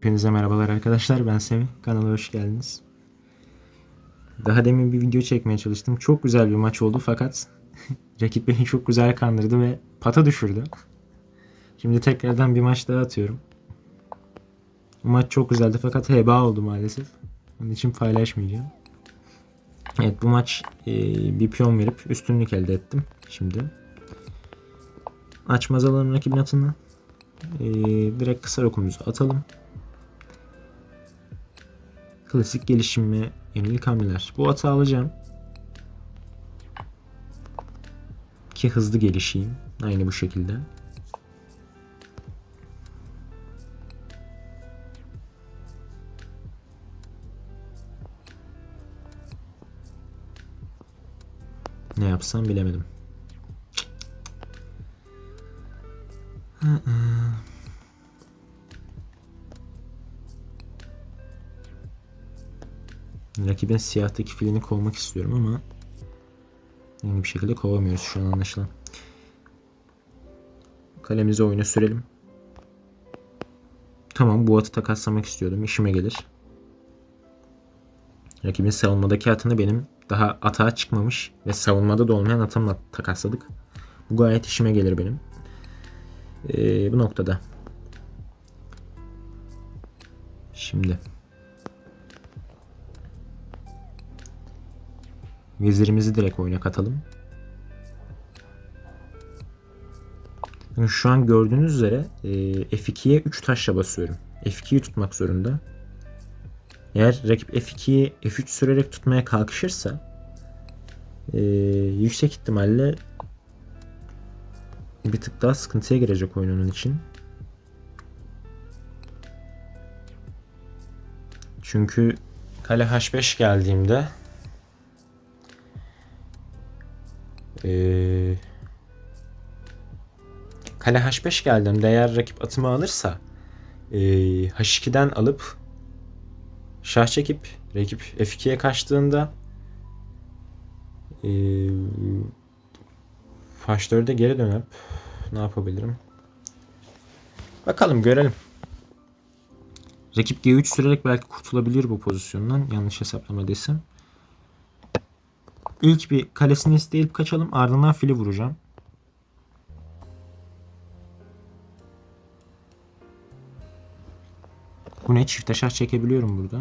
Hepinize merhabalar arkadaşlar. Ben Semih. Kanala hoş geldiniz. Daha demin bir video çekmeye çalıştım. Çok güzel bir maç oldu fakat rakip beni çok güzel kandırdı ve pata düşürdü. Şimdi tekrardan bir maç daha atıyorum. Bu maç çok güzeldi fakat heba oldu maalesef. Onun için paylaşmayacağım. Evet bu maç e, bir piyon verip üstünlük elde ettim. Şimdi. Açmaz alalım rakibin atını. E, direkt kısa okumuzu atalım. Klasik gelişime yönelik hamleler. Bu atı alacağım. Ki hızlı gelişeyim. Aynı bu şekilde. Ne yapsam bilemedim. Hı hı. Rakibin siyahtaki filini kovmak istiyorum ama bir şekilde kovamıyoruz şu an anlaşılan. Kalemizi oyuna sürelim. Tamam bu atı takaslamak istiyordum. İşime gelir. Rakibin savunmadaki atını benim daha atağa çıkmamış ve savunmada da olmayan atımla takasladık. Bu gayet işime gelir benim. Ee, bu noktada. Şimdi. Vezirimizi direkt oyuna katalım. Şu an gördüğünüz üzere e, F2'ye 3 taşla basıyorum. F2'yi tutmak zorunda. Eğer rakip F2'yi F3 sürerek tutmaya kalkışırsa e, yüksek ihtimalle bir tık daha sıkıntıya girecek oyun için. Çünkü kale H5 geldiğimde ee, kale H5 geldiğimde eğer rakip atımı alırsa ee, H2'den alıp şah çekip rakip F2'ye kaçtığında ee, H4'e geri dönüp ne yapabilirim? Bakalım görelim. Rakip G3 sürerek belki kurtulabilir bu pozisyondan. Yanlış hesaplama desem. İlk bir kalesini isteyip kaçalım. Ardından fili vuracağım. Bu ne? Çifte şah çekebiliyorum burada.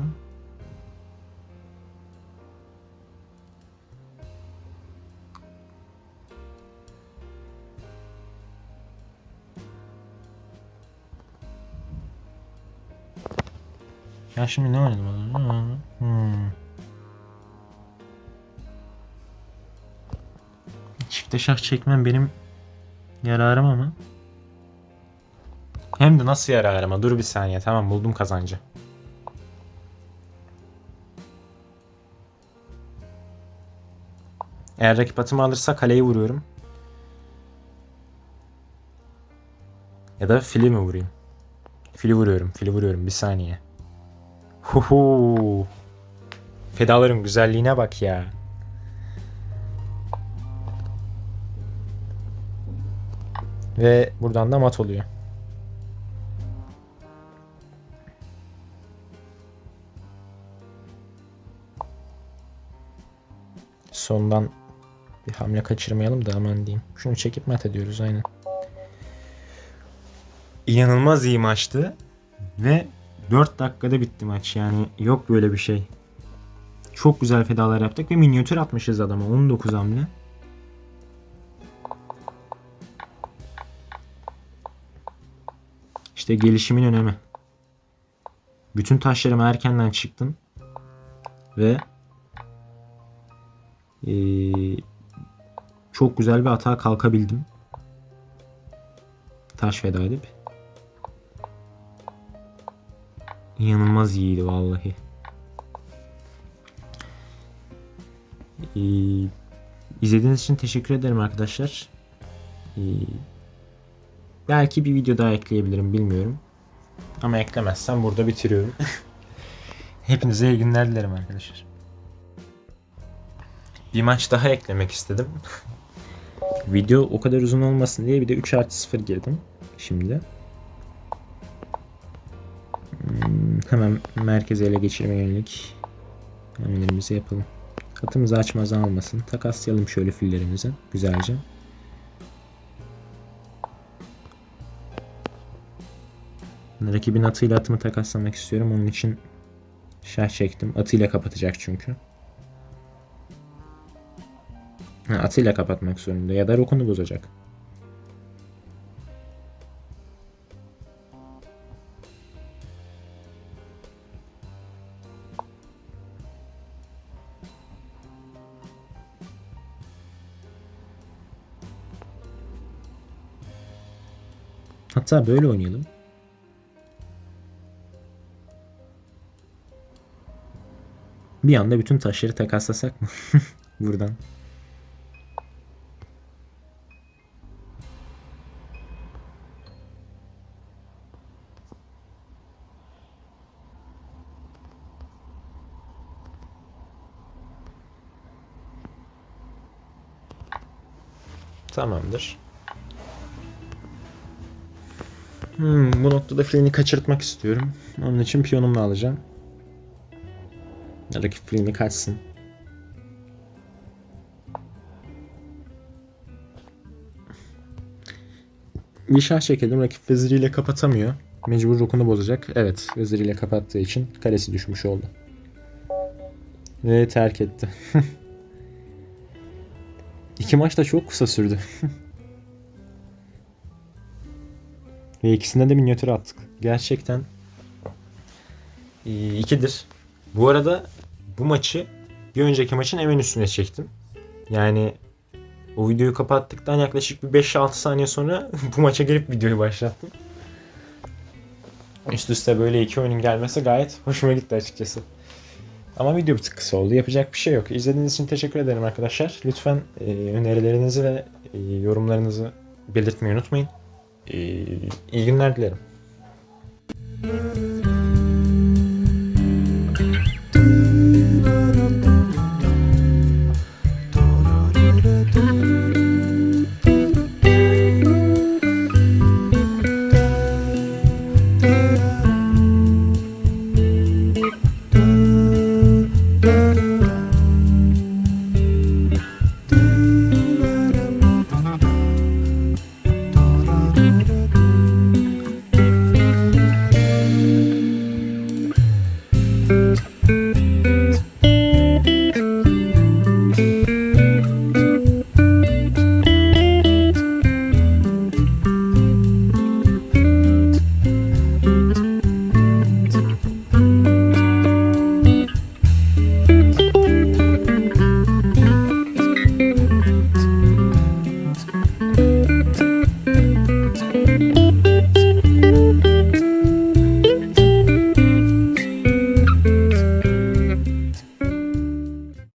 Ya şimdi ne oynadım? Çifte şah çekmem benim yararım ama. Hem de nasıl yararıma? Dur bir saniye. Tamam buldum kazancı. Eğer rakip atımı alırsa kaleyi vuruyorum. Ya da fili mi vurayım? Fili vuruyorum. Fili vuruyorum. Bir saniye. Huhu. Fedaların güzelliğine bak ya. Ve buradan da mat oluyor. Sondan bir hamle kaçırmayalım da aman diyeyim. Şunu çekip mat ediyoruz aynen. İnanılmaz iyi maçtı. Ve 4 dakikada bitti maç yani yok böyle bir şey. Çok güzel fedalar yaptık ve minyatür atmışız adama 19 hamle. İşte gelişimin önemi. Bütün taşlarımı erkenden çıktım. Ve ee, çok güzel bir atağa kalkabildim. Taş feda edip. İnanılmaz iyiydi vallahi. Ee, izlediğiniz için teşekkür ederim arkadaşlar. Ee, belki bir video daha ekleyebilirim bilmiyorum. Ama eklemezsem burada bitiriyorum. Hepinize iyi günler dilerim arkadaşlar. Bir maç daha eklemek istedim. Video o kadar uzun olmasın diye bir de 3 artı 0 girdim. Şimdi. Hmm, Hemen merkeze ele geçirmeye yönelik hamlelerimizi yapalım. Atımızı açmaz almasın. Takaslayalım şöyle fillerimizi güzelce. Rakibin atıyla atımı takaslamak istiyorum. Onun için şah çektim. Atıyla kapatacak çünkü. Ha, atıyla kapatmak zorunda ya da rokunu bozacak. Hatta böyle oynayalım. Bir anda bütün taşları takaslasak mı? Buradan. Tamamdır. Hmm, bu noktada filini kaçırtmak istiyorum. Onun için piyonumla alacağım. Rakip filini kaçsın. Bir şah çekelim. Rakip veziriyle kapatamıyor. Mecbur rokunu bozacak. Evet veziriyle kapattığı için karesi düşmüş oldu. Ve terk etti. İki maç da çok kısa sürdü. Ve ikisinde de minyatür attık. Gerçekten iyi, ikidir. Bu arada bu maçı bir önceki maçın hemen üstüne çektim. Yani o videoyu kapattıktan yaklaşık bir 5-6 saniye sonra bu maça gelip videoyu başlattım. Üst üste böyle iki oyunun gelmesi gayet hoşuma gitti açıkçası. Ama video bir tık kısa oldu. Yapacak bir şey yok. İzlediğiniz için teşekkür ederim arkadaşlar. Lütfen e, önerilerinizi ve e, yorumlarınızı belirtmeyi unutmayın. E, iyi günler dilerim.